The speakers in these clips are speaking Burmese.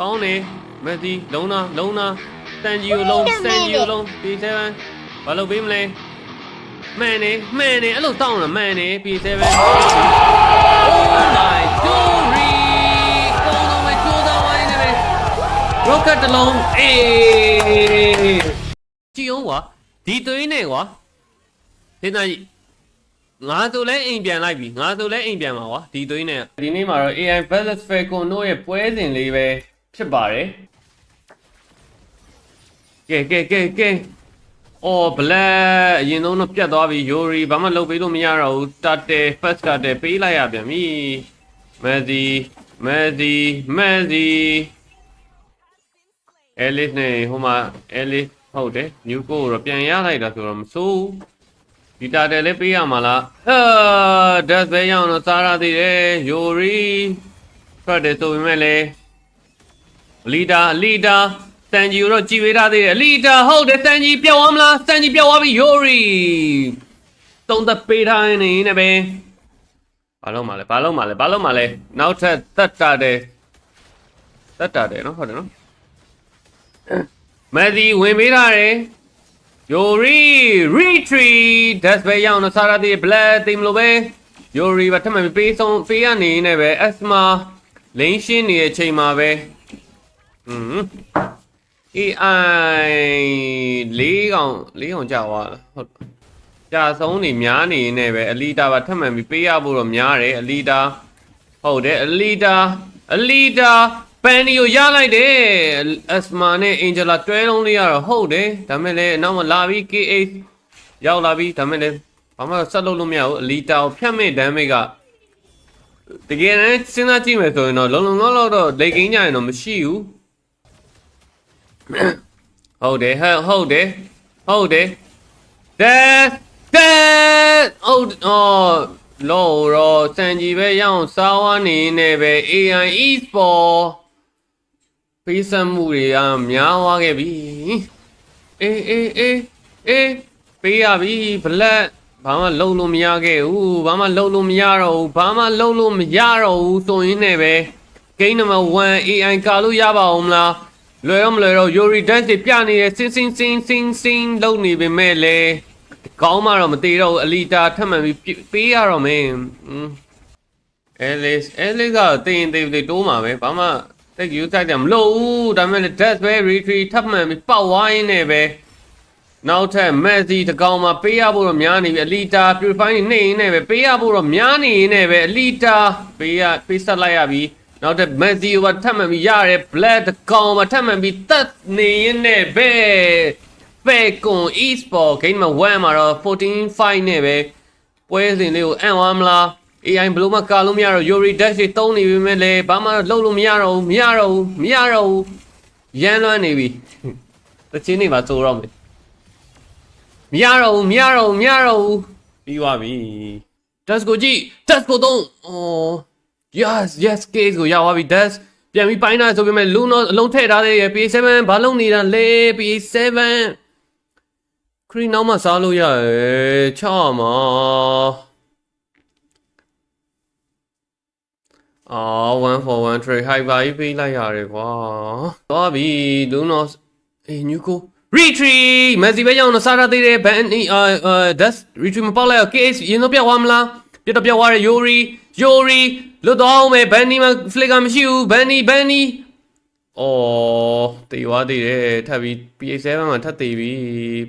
ကောင်းတယ်မက်ဆီလုံးနာလုံးနာစတန်ဂျီကိုလုံးစတန်ဂျီကိုလုံး P7 ဘာလုပ်ပေးမလဲမှန်နေမှန်နေအဲ့လိုတောင်းလာမှန်နေ P7 Oh my glory ကောင်းတော့မချိုးတော့ဝိုင်းနေပဲ rocket တစ်လုံးအေးကြည့်အောင်ကွာဒီသွေးနဲ့ကွာဒေသကြီးငါဆိုလဲအိမ်ပြန်လိုက်ပြီငါဆိုလဲအိမ်ပြန်ပါကွာဒီသွေးနဲ့ဒီနေ့မှာတော့ AI Balance Falcon တို့ရဲ့ပွဲစဉ်လေးပဲ ဖြစ်ပါတယ်ကဲကဲကဲကဲအော်ဘလက်အရင်ဆုံးတော့ပြတ်သွားပြီ Yuri ဘာမှလုပ်ပေးလို့မရတော့ဘူး Starter First Starter ပေးလိုက်ရပြန်ပြီ Messi Messi Messi အဲလစ်နဲ့ဟိုမှာအဲလစ်ဟုတ်တယ်နျူကိုတော့ပြန်ရလိုက်တာဆိုတော့မစိုးဘူးဒီတာတယ်လည်းပေးရမှာလားအာဒတ်ပဲရအောင်တော့စားရသေးတယ်ယိုရီထွက်တယ်ဆိုပေမဲ့လည်း လီတာလီတာစန်ဂျီကိုတော့ကြည်ဝေးထားသေးတယ်လီတာဟုတ်တယ်စန်ဂျီပြောင်းသွားမလားစန်ဂျီပြောင်းသွားပြီယိုရီတုံးသက်ပေးထားနေနေပဲဘာလို့မလဲဘာလို့မလဲဘာလို့မလဲနောက်ထပ်သက်တာတယ်သက်တာတယ်နော်ဟုတ်တယ်နော်မက်ဆီဝင်ပေးထားတယ်ယိုရီရီထရီဒက်စ်ပဲရအောင်တော့စားရသေးဘလက်တိမ်လို့ပဲယိုရီဘာထပ်မပေးဆုံးပေးရနေနေပဲအက်စမာလင်းရှင်းနေတဲ့အချိန်မှာပဲ ဟွန်း AI လေးကောင်လေးကောင်ကြာသွားလားဟုတ်ကြာဆုံးနေများနေနေပဲအလီတာပါထပ်မံပြီးပေးရဖို့တော့များတယ်အလီတာဟုတ်တယ်အလီတာအလီတာပန်နီကိုရလိုက်တယ်အက်စမာနဲ့အင်ဂျလာတွဲလုံးလေးရတော့ဟုတ်တယ်ဒါမဲ့လည်းနောက်မှလာပြီး KH ရောက်လာပြီးဒါမဲ့လည်းဘာမှဆက်လုပ်လို့မရဘူးအလီတာကိုဖြတ်မဲ့ဒမ်းမိတ်ကတကယ်တမ်းစဉ်းစားကြည့်မယ်ဆိုရင်တော့လုံလုံလောက်လောက်တော့လေကင်းကြရင်တော့မရှိဘူး ဟုတ်တယ်ဟဲ့ဟုတ်တယ်ဟုတ်တယ်တဲ့တဲ့ဟုတ်အော်လောရောစံကြီးပဲရအောင်စားဝါနေနေပဲ AI e-sport ပေးစမှုတွေကများသွားခဲ့ပြီအေးအေးအေးအေးပေးရပြီဘလက်ဘာမှလုံလို့မရခဲ့ဘူးဘာမှလုံလို့မရတော့ဘူးဘာမှလုံလို့မရတော့ဘူးဆိုရင်းနဲ့ပဲ game number 1 AI ကာလို့ရပါအောင်မလား လွယ်တော့မလွယ်တော့ Yuri dance တွေပြနေတဲ့စင်းစင်းစင်းစင်းစင်းလုံနေပေမဲ့လေကောင်းမှတော့မသေးတော့ဘူးအလီတာထပ်မှန်ပြီးပေးရတော့မယ်အဲလစ်အဲလစ်ကတင်ရင်တင်တိုးမှာပဲဘာမှတက် use တိုက်တယ်မလို့ဘူးဒါပေမဲ့ death ပဲ retreat ထပ်မှန်ပြီးပောက်ဝိုင်းနေပဲနောက်ထပ် Messi တကောင်မှာပေးရဖို့တော့များနေပြီအလီတာ purify နေနေနေပဲပေးရဖို့တော့များနေနေပဲအလီတာပေးရပေးဆက်လိုက်ရပြီ နောက်ထပ် Messi ကထပ်မှန်ပြီးရတယ် black တကောင်မှာထပ်မှန်ပြီးတက်နေရင်နဲ့ပဲ Falcon Esport game မှာ1မှာတော့14-5နဲ့ပဲပွဲစဉ်လေးကိုအံ့သွားမလား AI ဘယ်လို့မှကာလို့မရတော့ Yuri Dash တွေတုံးနေပြီမဲ့လေဘာမှလုပ်လို့မရတော့ဘူးမရတော့ဘူးမရတော့ဘူးရမ်းလွမ်းနေပြီတချင်းနေပါစိုးတော့မယ်မရတော့ဘူးမရတော့ဘူးမရတော့ဘူးပြီးသွားပြီ Dash ကိုကြည့် Dash ကိုတော့အော် yes yes case ကိုရောက်သွားပြီ Dash ပြန်ပြီးပိုင်းတာဆိုပေမဲ့ Luno အလုံးထည့်ထားသေးရဲ့ P7 ဘာလုံးနေတာလဲ P7 ခရီးနောက်မှစားလို့ရတယ်ချော့မှာအော်1 for 1 trade hyper ကြီးပေးလိုက်ရတယ်ကွာသွားပြီ Lunos အေး new go retreat မက်ဆီပဲရောက်တော့စားရသေးတယ်ဘန်အာအာ that's retreat မပေါက်လိုက် case ရင်တော့ပြတ်သွားမလားပြတ်တော့ပြတ်သွားတယ် Yuri Yuri လွတ်သွားအောင်မယ်ဘန်နီမှာ flicker မရှိဘူးဘန်နီဘန်နီအော်တေသွားသေးတယ်ထပ်ပြီး PA7 မှာထပ်သေးပြီ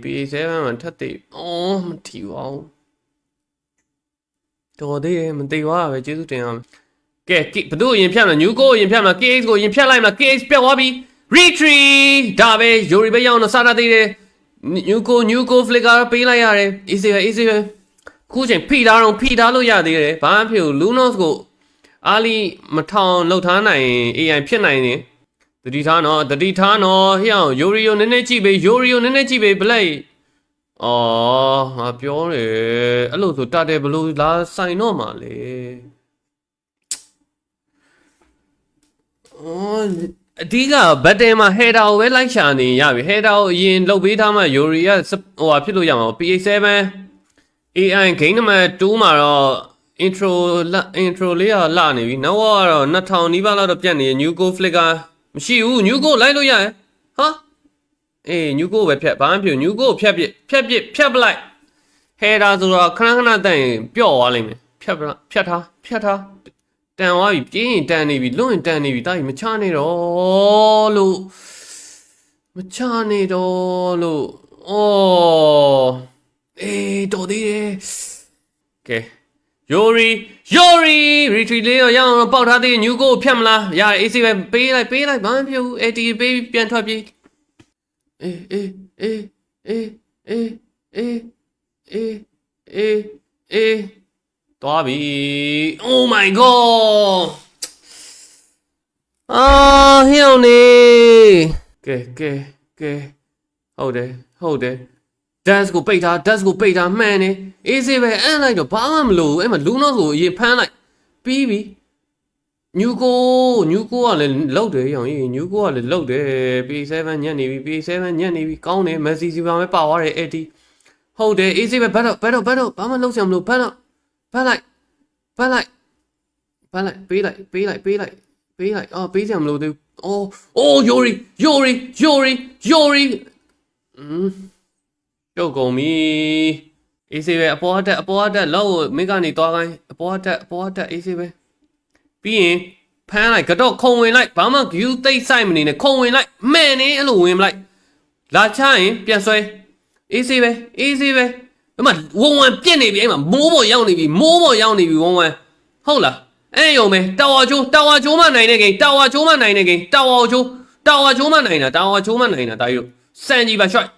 PA7 မှာထပ်သေးအော်မထီပါဘူးတော်သေးတယ်မသေးသွားပဲကျေးဇူးတင်အောင်ကဲဘသူ့အရင်ဖြတ်မလား new go အရင်ဖြတ်မလား KX ကိုအရင်ဖြတ်လိုက်မလား KX ပြတ်သွားပြီ retreat ဒါပဲ Yuri ပဲရောက်တော့စားရသေးတယ် new go new go flicker ပေးလိုက်ရတယ် easy ပဲ easy ပဲခုချိန်ဖိထားတော့ဖိထားလို့ရသေးတယ်ဘာမှဖြစ်ဘူး Lunos ကို အားလီမထောင်လှုပ်ထားနိုင်ရင် AI ဖြစ်နိုင်တယ်တတိထားနော်တတိထားနော်ဟိအောင် Yuri ကိုနည်းနည်းကြည့်ပေး Yuri ကိုနည်းနည်းကြည့်ပေး Blade အော်ငါပြောတယ်အဲ့လိုဆိုတာတယ်ဘလို့လာဆိုင်တော့မှာလေအော်အဓိကဘတ်တယ်မှာ header ကိုပဲလိုက်ရှာနေရပြီ header ကိုအရင်လုတ်ပေးထားမှ Yuri ကဟိုဟာဖြစ်လို့ရမှာ PA7 AI game number 2မှာတော့ intro intro လေးကလာနေပြီနောက်ကတော့2000နီးပါးလောက်တော့ပြတ်နေ new go flicker မရှိဘူးညူကိုလိုက်လို့ရရဲ့ဟာအေးညူကိုပဲဖြတ်ဘာမှမဖြစ်ညူကိုဖြတ်ပြဖြတ်ပြဖြတ်ပလိုက်ဟဲဒါဆိုတော့ခဏခဏတန်ရင်ပျော့သွားလိမ့်မယ်ဖြတ်ပလိုက်ဖြတ်ထားဖြတ်ထားတန်သွားပြီပြင်းရင်တန်နေပြီလွန့်ရင်တန်နေပြီတာကြီးမချနေတော့လို့မချနေတော့လို့အော်အေးတော်သေးတယ်ကဲ Yori Yori retreat လေးတော့ရအောင်တော့ပေါက်ထားသေးညူကိုဖြတ်မလားရ AC ပဲပေးလိုက်ပေးလိုက်ဘာမှမဖြစ်ဘူး AT ပေးပြီးပြန်ထွက်ပြေးအေးအေးအေးအေးအေးအေးအေးအေးအေးသွားပြီ Oh my god အာဟိအောင်နေကဲကဲကဲဟုတ်တယ်ဟုတ်တယ် dash ကိုပိတ်ထား dash ကိုပိတ်ထားမှန်နေအေးစေးပဲအန်းလိုက်တော့ဘာမှမလို့အဲ့မှာလူနော့ဆိုအရင်ဖမ်းလိုက်ပြီးပြီညူကိုညူကိုကလည်းလောက်တယ်ရောင်ကြီးညူကိုကလည်းလောက်တယ် P7 ညက်နေပြီ P7 ညက်နေပြီကောင်းတယ်မက်ဆီစီပါမဲပါသွားတယ်80ဟုတ်တယ်အေးစေးပဲဘတ်တော့ဘတ်တော့ဘတ်တော့ဘာမှလုံးစရာမလိုဘတ်တော့ဘတ်လိုက်ဘတ်လိုက်ဘတ်လိုက်ပေးလိုက်ပေးလိုက်ပေးလိုက်ပေးလိုက်အော်ပေးစရာမလိုသေးဘူးအော်အိုးယိုရီယိုရီယိုရီယိုရီอืม ပြုတ်ကုန်ပြီအေးစေးပဲအပေါ်အတက်အပေါ်အတက်လောက်ကိုမိကနေသွားခိုင်းအပေါ်အတက်အပေါ်အတက်အေးစေးပဲပြီးရင်ဖမ်းလိုက်ကတော့ခုံဝင်လိုက်ဘာမှဂယူသိပ်ဆိုင်မနေနဲ့ခုံဝင်လိုက်မှန်နေအဲ့လိုဝင်မလိုက်လာချရင်ပြန်ဆွဲအေးစေးပဲအေးစေးပဲအမဝုံဝံပြက်နေပြီအဲ့မှာမိုးပေါ်ရောက်နေပြီမိုးပေါ်ရောက်နေပြီဝုံဝံဟုတ်လားအဲ့ယုံပဲတာဝါချိုးတာဝါချိုးမနိုင်တဲ့ကိန်းတာဝါချိုးမနိုင်တဲ့ကိန်းတာဝါချိုးတာဝါချိုးမနိုင်တာတာဝါချိုးမနိုင်တာတာယူစံကြီးပါ shot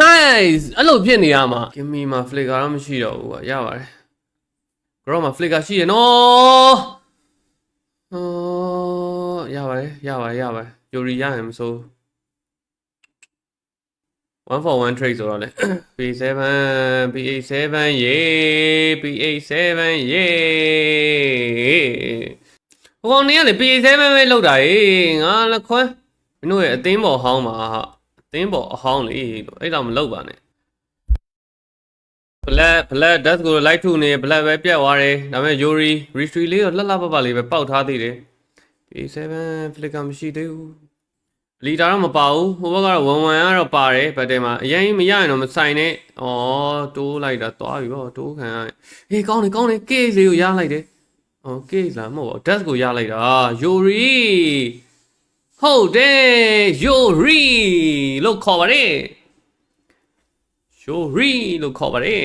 nice အဲ့လိုဖြစ်နေရမှာ give me မှာ flicker တော့မရှိတော့ဘူးကွာရပါတယ် grow မှာ flicker ရှိရနော်အော်ရပါတယ်ရပါတယ်ရပါတယ် yuri ရရင်မစိုး1 for 1 trade ဆိုတော့လေ P7 P87 ရေ P87 ရေဟိုကောင်နေကလေ P87 ပဲလောက်တာရေငါလက်ခွန်းမင်းတို့ရဲ့အသင်းပေါ်ဟောင်းမှာဟာအ သင်းပေါ်အဟောင်းလေလို့အဲ့တော့မလောက်ပါနဲ့ black black death ကိုလိုက်ထုနေ black ပဲပြတ်သွားတယ်ဒါပေမဲ့ yuri retreat လေးတော့လှလှပပလေးပဲပေါက်ထားသေးတယ် P7 flicker မရှိသေးဘူးလီတာတော့မပါဘူးဟိုဘက်ကတော့1 1ကတော့ပါတယ်ဘတ်တယ်မှာအရင်မရရင်တော့မဆိုင်နဲ့ဩတိုးလိုက်တာသွားပြီဗောတိုးခံရဟေးကောင်းနေကောင်းနေ case လေးကိုရလိုက်တယ်ဩ case လားမဟုတ်ပါ death ကိုရလိုက်တာ yuri ဟုတ်တယ် yuri လို့ခေါ်ပါတယ် yuri လို့ခေါ်ပါတယ်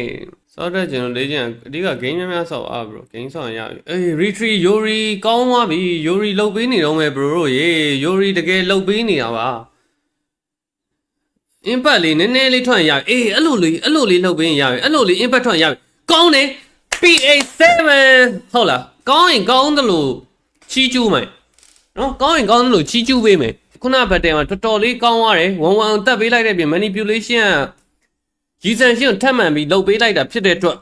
ဆော့တဲ့ကျွန်တော်လေ့ကျင့်အဓိက game များများဆော့အား bro game ဆော့ရင်ရပြီအေး retreat yuri ကောင်းသွားပြီ yuri လုတ်ပေးနေတော့မယ် bro တို့ရေ yuri တကယ်လုတ်ပေးနေတာပါ impact လေးနည်းနည်းလေးထွက်ရင်ရပြီအေးအဲ့လိုလေးအဲ့လိုလေးလုတ်ပေးရင်ရပြီအဲ့လိုလေး impact ထွက်ရင်ရပြီကောင်းတယ် PA7 ဟုတ်လားကောင်းရင်ကောင်းတယ်လို့ချီးကျူးမယ် နော်ကောင်းရင်ကောင်းတယ်လို့ချီးကျူးပေးမယ်ခုနဘတ်တယ်မှာတော်တော်လေးကောင်းသွားတယ်ဝန်ဝန်တက်ပေးလိုက်တဲ့ပြင် manipulation ကရီဆန်ရှင်းကိုထပ်မှန်ပြီးလုတ်ပေးလိုက်တာဖြစ်တဲ့အတွက်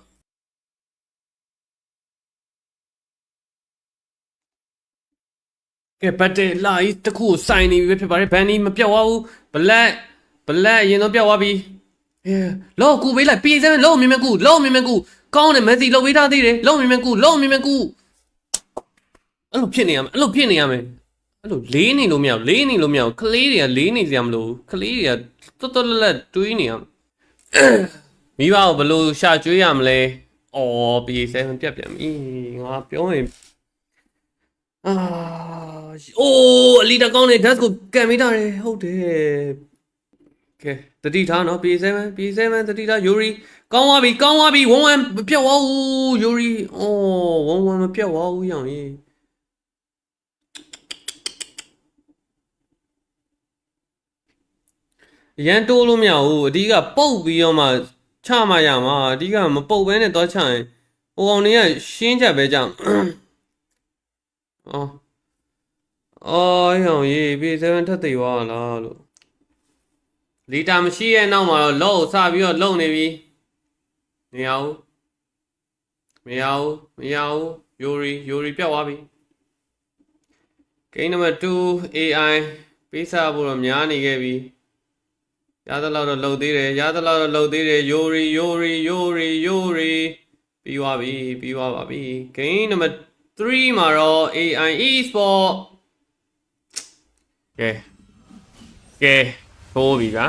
ကဲဘတ်တယ်လာကြီးတစ်ခုကိုစိုင်နေပြီပဲဖြစ်ပါတယ်ဘန်နီမပြောက်သွားဘူးဘလက်ဘလက်အရင်တော့ပြောက်သွားပြီအဲလောကူပေးလိုက် PA7 လောမြင်မြင်ကူလောမြင်မြင်ကူကောင်းတယ်မက်ဆီလုတ်ပေးထားသေးတယ်လောမြင်မြင်ကူလောမြင်မြင်ကူအဲ့လိုဖြစ်နေရမယ်အဲ့လိုဖြစ်နေရမယ် အဲ့လိုလေးနေလို့မရဘူးလေးနေလို့မရဘူးကလေးတွေကလေးနေစရာမလိုဘူးကလေးတွေကတော်တော်လက်လက်တွေးနေရမယ်မိဘကိုဘယ်လိုရှာကျွေးရမလဲ။အော် PA7 ပြတ်ပြန်ပြီ။ငါပြောရင်အာအိုးအလီတကောင်းနေ dash ကိုကန်မိတာတယ်ဟုတ်တယ်။ကဲတတိထားနော် PA7 PA7 တတိထား Yuri ကောင်းသွားပြီကောင်းသွားပြီဝန်းဝန်းမပြတ်သွားဘူး Yuri အော်ဝန်းဝန်းမပြတ်သွားဘူးရောင်ကြီး ရန်တိုးလို့မရဘူးအဓိကပုတ်ပြီးတော့မှချမှရမှာအဓိကမပုတ်ဘဲနဲ့တော့ချရင်ဟိုကောင်တွေကရှင်းချက်ပဲကြောင့်အော်အော်ရောင်ရေး P7 ထက်သိသွားလားလို့လီတာမရှိရဲ့နောက်မှာတော့လော့ကိုစပြီးတော့လုံနေပြီမရဘူးမရဘူးမရဘူးယိုရီယိုရီပြတ်သွားပြီဂိမ်းနံပါတ်2 AI ပေးစားဖို့တော့များနေခဲ့ပြီ ရသလောက်တော့လှုပ်သေးတယ်ရသလောက်တော့လှုပ်သေးတယ်ယိုရီယိုရီယိုရီယိုရီပြီးသွားပြီပြီးသွားပါပြီဂိမ်းနံပါတ်3မှာတော့ AI eSport ကဲကဲထိုးပြီဗျာ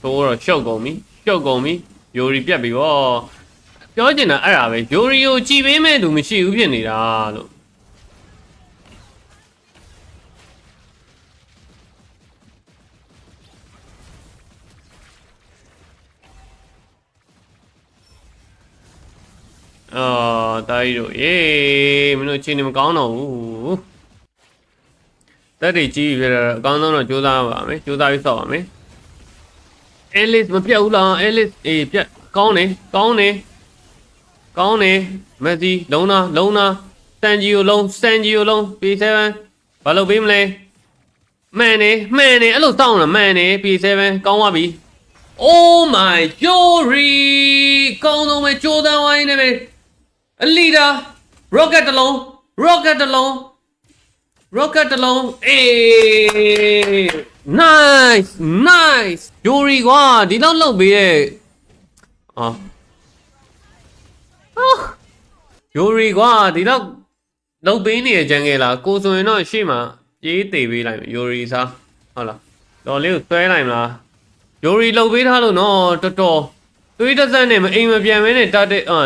ထိုးတော့ရှုပ်ကုန်ပြီရှုပ်ကုန်ပြီယိုရီပြတ်ပြီဗောပြောချင်တာအဲ့ဒါပဲယိုရီကိုကြည်ပေးမဲ့သူမရှိဘူးဖြစ်နေတာလို့ အော်တာကြီးတို့အေးမင်းတို့အချိန်နေမကောင်းတော့ဘူးတက်တွေကြီးပြီပြတော့အကောင်းဆုံးတော့ကြိုးစားပါမယ်ကြိုးစားပြီးစောက်ပါမယ်အဲလစ်မပြတ်ဘူးလားအဲလစ်အေးပြတ်ကောင်းနေကောင်းနေကောင်းနေမက်ဆီလုံးသားလုံးသားစန်ဂျီကိုလုံးစန်ဂျီကိုလုံး P7 ဘာလုပ်ပေးမလဲမှန်နေမှန်နေအဲ့လိုစောင့်လားမှန်နေ P7 ကောင်းသွားပြီ Oh my Yuri ကောင်းဆုံးပဲကြိုးစားဝိုင်းနေပဲ အလီတာ rocket တစ်လုံး rocket တစ်လုံး rocket တစ်လုံးအေး nice nice Yuri ကွာဒီတော့လောက်ပေးရဲ့အာအာ Yuri ကွာဒီတော့လောက်ပေးနေရကြံခဲ့လားကိုဆိုရင်တော့ရှေ့မှာပြေးသေးပေးလိုက်မယ် Yuri စားဟုတ်လားတော်လေးကိုဆွဲလိုက်မလားယိုရီလှုပ်ပေးထားလို့နော်တော်တော်သွေးတစ်စက်နဲ့မအိမ်မပြန်မဲနဲ့တတဲ့အာ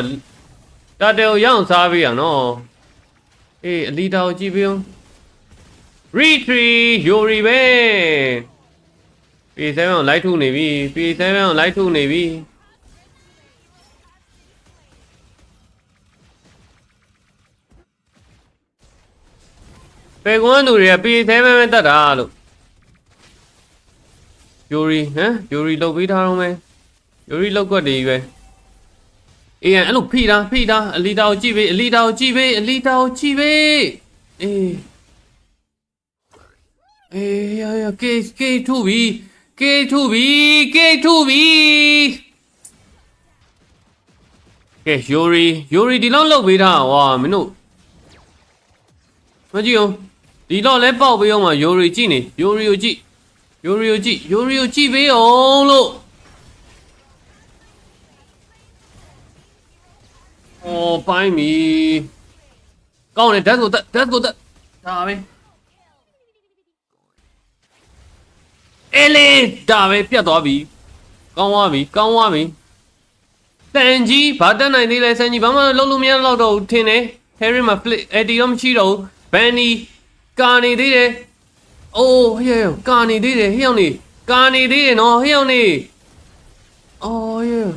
တတဲ့ကိုရအောင်စားပေးရနော်အေးအလီတာကိုကြည့်ပေးအောင် retreat ယိုရီပဲ P7 ကိုလိုက်ထုနေပြီ P7 ကိုလိုက်ထုနေပြီပေကွန်းသူတွေက P7 ပဲတတ်တာလို့ယိုရီဟမ်ယိုရီလုတ်ပေးထားတော့မယ်ယိုရီလုတ်ကွက်တွေကြီးပဲ အေးအဲ့လိုဖိတာဖိတာအလီတာကိုကြည့်ပေးအလီတာကိုကြည့်ပေးအလီတာကိုကြည့်ပေးအေးအေးရရကေကေထူဘီကေထူဘီကေထူဘီကဲယိုရီယိုရီဒီလောက်လုတ်ပေးထားဝါမင်းတို့မကြည့်အောင်ဒီတော့လဲပေါက်ပေးအောင်မယိုရီကြည့်နေယိုရီကိုကြည့်ယိုရီယိုကြည့်ယိုရီယိုကြည့်ပေးအောင်လို့ အော်ပိုင်းပြီကောင်းတယ်ဓာတ်ကိုဓာတ်ဓာတ်ကိုဓာတ်ဒါပဲအဲလေဒါပဲပြတ်သွားပြီကောင်းသွားပြီကောင်းသွားပြီတန်ကြီးဘာတက်နိုင်သေးလဲဆန်ကြီးဘာမှလုံးလို့မရတော့တော့ဘူးထင်တယ်ဟယ်ရီမှာ flip အဲ့ဒီတော့မရှိတော့ဘူးဘန်နီကာနေသေးတယ်အိုးဟဲ့ကာနေသေးတယ်ဟဲ့အောင်နေကာနေသေးတယ်နော်ဟဲ့အောင်နေအော်ဟဲ့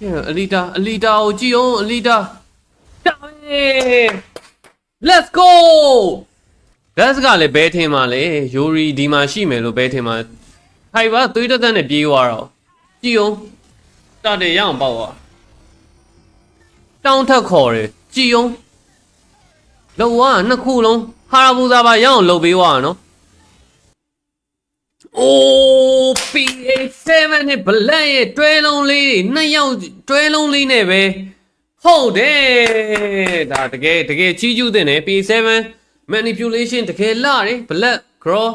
ဟဲ့အလီတာအလီတာကိုကြည့်အောင်အလီတာတာပဲ let's go ဒတ်ကလည်းဘဲထင်မှာလေယိုရီဒီမှာရှိမယ်လို့ဘဲထင်မှာဖိုင်ဘာသွေးတက်တက်နဲ့ပြေးသွားတော့ကြည့်အောင်တတယ်ရအောင်ပေါ့သွားတောင်းထက်ခေါ်တယ်ကြည်အောင်လောကနှစ်ခုလုံးဟာရာဘူဇာပါရအောင်လှုပ်ပေးသွားတာနော် အိုး PA7 နဲ့ black ရဲ့တွဲလုံးလေးတွေနှစ်ယောက်တွဲလုံးလေးနဲ့ပဲဟုတ်တယ်ဒါတကယ်တကယ်ချီးကျူးတဲ့နဲ့ PA7 manipulation တကယ်လာတယ် black grow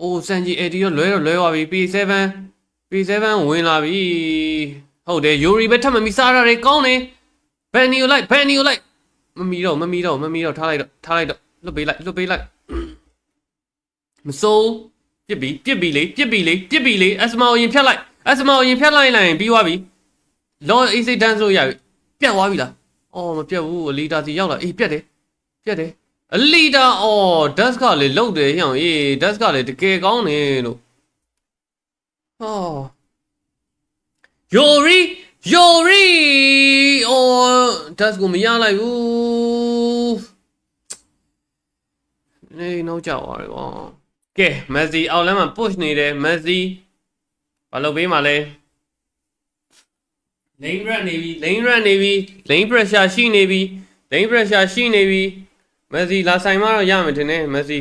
အိုးစန်ဂျီအေဒီရောလွဲတော့လွဲသွားပြီ PA7 PA7 ဝင်လာပြီဟုတ်တယ်ယိုရီပဲထပ်မမီစားရတယ်ကောင်းတယ်ဘန်နီကိုလိုက်ဘန်နီကိုလိုက်မမီတော့မမီတော့မမီတော့ထားလိုက်တော့ထားလိုက်တော့လွတ်ပေးလိုက်လွတ်ပေးလိုက်မစိုး ပြစ်ပြီပြစ်ပြီလေပြစ်ပြီလေပြစ်ပြီလေအစမောရင်ဖြတ်လိုက်အစမောရင်ဖြတ်လိုက်လိုက်ရင်ပြီးသွားပြီလောအေးစိတ်တန်းဆိုရပြီပြတ်သွားပြီလားအော်မပြတ်ဘူးအလီတာစီရောက်လာအေးပြတ်တယ်ပြတ်တယ်အလီတာအော်ဒတ်ကလေလုတ်တယ်ဟျောင်အေးဒတ်ကလေတကယ်ကောင်းတယ်လို့ဟောယိုရီယိုရီအော်ဒတ်ကိုမရလိုက်ဘူးနေနောက်ကျသွားတယ် ကွာကဲမက်ဆီအောက်လမ်းမှာ push နေတယ်မက်ဆီဘာလုပ်ပေးမှာလဲ lane run နေပြီ lane run နေပြီ lane pressure ရှိနေပြီ lane pressure ရှိနေပြီမက်ဆီလာဆိုင်မတော့ရမယ်ထင်တယ်မက်ဆီ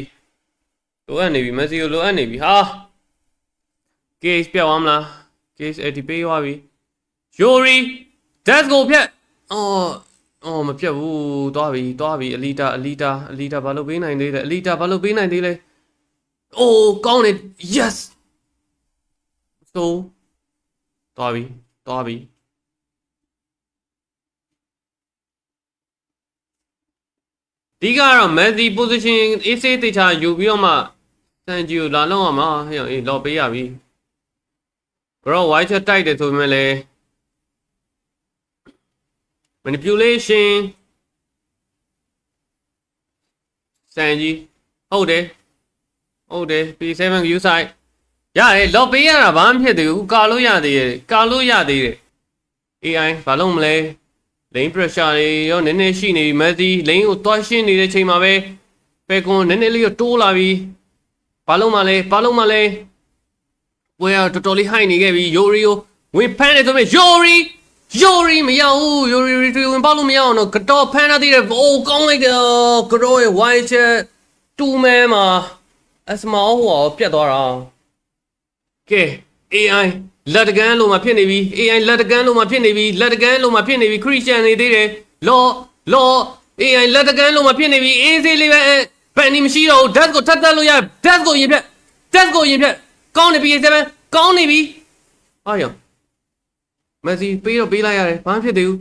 လိုအပ်နေပြီမက်ဆီကိုလိုအပ်နေပြီဟာ case ပြောက်သွားမလား case အဲ့ဒီပေးသွားပြီ Yuri let's go ဖြတ်အော်အော်မပြတ်ဘူးသွားပြီသွားပြီအလီတာအလီတာအလီတာဘာလို့ပေးနိုင်သေးလဲအလီတာဘာလို့ပေးနိုင်သေးလဲ အိုးကောင်းတယ် yes so သွားပြီသွားပြီဒီကတော့ Messi position အေးစေးတေချာယူပြီးတော့မှစန်ဂျီကိုလာလောက်အောင်မှာဟဲ့အေးလော်ပေးရပြီဘရော white shot တိုက်တယ်ဆိုပေမဲ့လည်း manipulation စန်ဂျီဟုတ်တယ် ဟုတ်တယ် P7 view side ရတယ်လော်ပေးရတာဘာမှမဖြစ်သေးဘူးကာလို့ရသေးတယ်ကာလို့ရသေးတယ် AI ဘာလို့မလဲ lane pressure တွေရောနည်းနည်းရှိနေပြီ Messi lane ကိုတွားရှင်းနေတဲ့ချိန်မှာပဲပယ်ကွန်နည်းနည်းလေးတော့တိုးလာပြီဘာလို့မလဲဘာလို့မလဲပွဲကတော်တော်လေးဟိုက်နေခဲ့ပြီ Yori ကိုဝင်ဖမ်းတယ်ဆိုပေမဲ့ Yori Yori မရဘူး Yori retrieve ဝင်ပေါက်လို့မရအောင်တော့ကတော့ဖမ်းထားသေးတယ်အိုးကောင်းလိုက်တယ်ကတော့ရဲ့ white chat 2 man မှာ အစမောဟိုပြတ်သွားတာကဲ AI လက်တကန်လို့မှဖြစ်နေပြီ AI လက်တကန်လို့မှဖြစ်နေပြီလက်တကန်လို့မှဖြစ်နေပြီခရစ်ယာန်နေသေးတယ်လောလော AI လက်တကန်လို့မှဖြစ်နေပြီအေးစေးလေးပဲပန်နီမရှိတော့ဘူး death ကိုထပ်တက်လို့ရ death ကိုရင်ဖြတ် death ကိုရင်ဖြတ်ကောင်းနေပြီ7ကောင်းနေပြီဟာရောမက်ဆီပေးတော့ပေးလိုက်ရတယ်ဘာမှဖြစ်သေးဘူး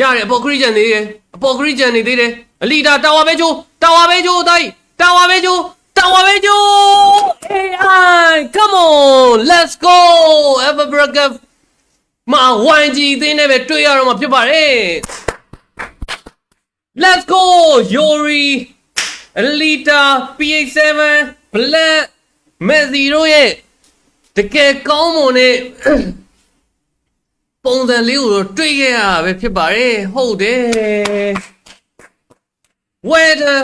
ရတယ်အပေါ်ခရစ်ယာန်နေသေးတယ်အပေါ်ခရစ်ယာန်နေသေးတယ်အလီတာတာဝါပဲချိုးတာဝါပဲချိုးတိုင်းတာဝါပဲချိုး တာဝါပဲချိုး AI come on let's go Everbraka မဝိုင်းကြီးသေးနေပဲတွေ့ရတော့မှဖြစ်ပါတယ် Let's go Yori Elita PA7 Black Messi တို့ရဲ့တကယ်ကောင်းမွန်တဲ့ပုံစံလေးကိုတော့တွေ့ခဲ့ရတာပဲဖြစ်ပါတယ်ဟုတ်တယ် Weather